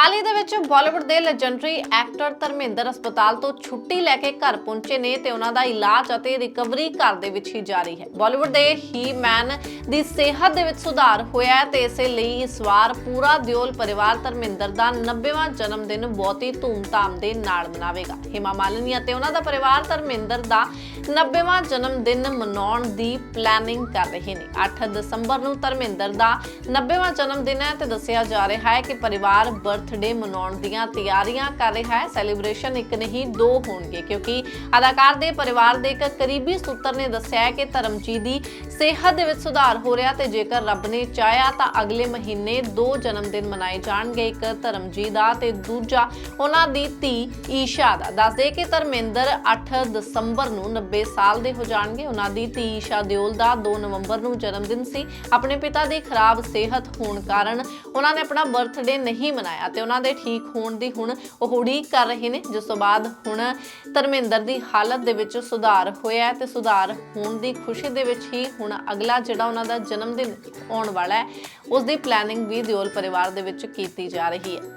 ਹਾਲ ਹੀ ਦੇ ਵਿੱਚ ਬਾਲੀਵੁੱਡ ਦੇ ਲੈਜੈਂਡਰੀ ਐਕਟਰ ਧਰਮਿੰਦਰ ਹਸਪਤਾਲ ਤੋਂ ਛੁੱਟੀ ਲੈ ਕੇ ਘਰ ਪਹੁੰਚੇ ਨੇ ਤੇ ਉਹਨਾਂ ਦਾ ਇਲਾਜ ਅਤੇ ਰਿਕਵਰੀ ਘਰ ਦੇ ਵਿੱਚ ਹੀ ਜਾਰੀ ਹੈ। ਬਾਲੀਵੁੱਡ ਦੇ ਹੀ ਮੈਨ ਦੀ ਸਿਹਤ ਦੇ ਵਿੱਚ ਸੁਧਾਰ ਹੋਇਆ ਹੈ ਤੇ ਇਸੇ ਲਈ ਇਸ ਵਾਰ ਪੂਰਾ ਦਿਓਲ ਪਰਿਵਾਰ ਧਰਮਿੰਦਰ ਦਾ 90ਵਾਂ ਜਨਮ ਦਿਨ ਬਹੁਤ ਹੀ ਧੂਮਧਾਮ ਦੇ ਨਾਲ ਮਨਾਵੇਗਾ। ਹਿਮਾ ਮਾਲਿਨੀ ਅਤੇ ਉਹਨਾਂ ਦਾ ਪਰਿਵਾਰ ਧਰਮਿੰਦਰ ਦਾ 90ਵਾਂ ਜਨਮ ਦਿਨ ਮਨਾਉਣ ਦੀ ਪਲੈਨਿੰਗ ਕਰ ਰਹੇ ਨੇ। 8 ਦਸੰਬਰ ਨੂੰ ਧਰਮਿੰਦਰ ਦਾ 90ਵਾਂ ਜਨਮ ਦਿਨ ਹੈ ਤੇ ਦੱਸਿਆ ਜਾ ਰਿਹਾ ਹੈ ਕਿ ਪਰਿਵਾਰ ਬਰਥਡੇ ਮਨਾਉਣ ਦੀਆਂ ਤਿਆਰੀਆਂ ਕਰ ਰਿਹਾ ਹੈ। ਸੈਲੀਬ੍ਰੇਸ਼ਨ ਇੱਕ ਨਹੀਂ, ਦੋ ਹੋਣਗੇ ਕਿਉਂਕਿ ਅਦਾਕਾਰ ਦੇ ਪਰਿਵਾਰ ਦੇ ਇੱਕ ਕਰੀਬੀ ਸੂਤਰ ਨੇ ਦੱਸਿਆ ਹੈ ਕਿ ਧਰਮਜੀਤ ਦੀ ਸਿਹਤ ਦੇ ਵਿੱਚ ਸੁਧਾਰ ਹੋ ਰਿਹਾ ਤੇ ਜੇਕਰ ਰੱਬ ਨੇ ਚਾਹਿਆ ਤਾਂ ਅਗਲੇ ਮਹੀਨੇ ਦੋ ਜਨਮ ਦਿਨ ਮਨਾਏ ਜਾਣਗੇ, ਇੱਕ ਧਰਮਜੀਤ ਦਾ ਤੇ ਦੂਜਾ ਉਹਨਾਂ ਦੀ ਧੀ ਈਸ਼ਾ ਦਾ। ਦੱਸਦੇ ਕਿ ਧਰਮਿੰਦਰ 8 ਦਸੰਬਰ ਨੂੰ 90 ਸਾਲ ਦੇ ਹੋ ਜਾਣਗੇ। ਉਹਨਾਂ ਦੀ ਧੀ ਈਸ਼ਾ ਦਿਓਲ ਦਾ 2 ਨਵੰਬਰ ਨੂੰ ਜਨਮ ਦਿਨ ਸੀ। ਆਪਣੇ ਪਿਤਾ ਦੀ ਖਰਾਬ ਸਿਹਤ ਹੋਣ ਕਾਰਨ ਉਹਨਾਂ ਨੇ ਆਪਣਾ ਬਰਥਡੇ ਨਹੀਂ ਮਨਾਇਆ ਤੇ ਉਹਨਾਂ ਦੇ ਠੀਕ ਹੋਣ ਦੀ ਹੁਣ ਉਹ ਉਡੀਕ ਕਰ ਰਹੇ ਨੇ, ਜਿਸ ਤੋਂ ਬਾਅਦ ਹੁਣ ਧਰਮਿੰਦਰ ਦੀ ਹਾਲਤ ਦੇ ਵਿੱਚ ਸੁਧਾਰ ਹੋਇਆ ਹੈ ਤੇ ਸੁਧਾਰ ਹੋਣ ਦੀ ਖੁਸ਼ੀ ਦੇ ਵਿੱਚ ਹੀ ਹੁਣ ਅਗਲਾ ਜਿਹੜਾ ਉਹਨਾਂ ਦਾ ਜਨਮ ਦਿਨ ਆਉਣ ਵਾਲਾ ਹੈ, ਉਸ ਦੀ ਪਲੈਨਿੰਗ ਵੀ ਦਿਓਲ ਪਰਿਵਾਰ ਦੇ ਵਿੱਚ ਕੀਤੀ ਜਾ ਰਹੀ ਹੈ।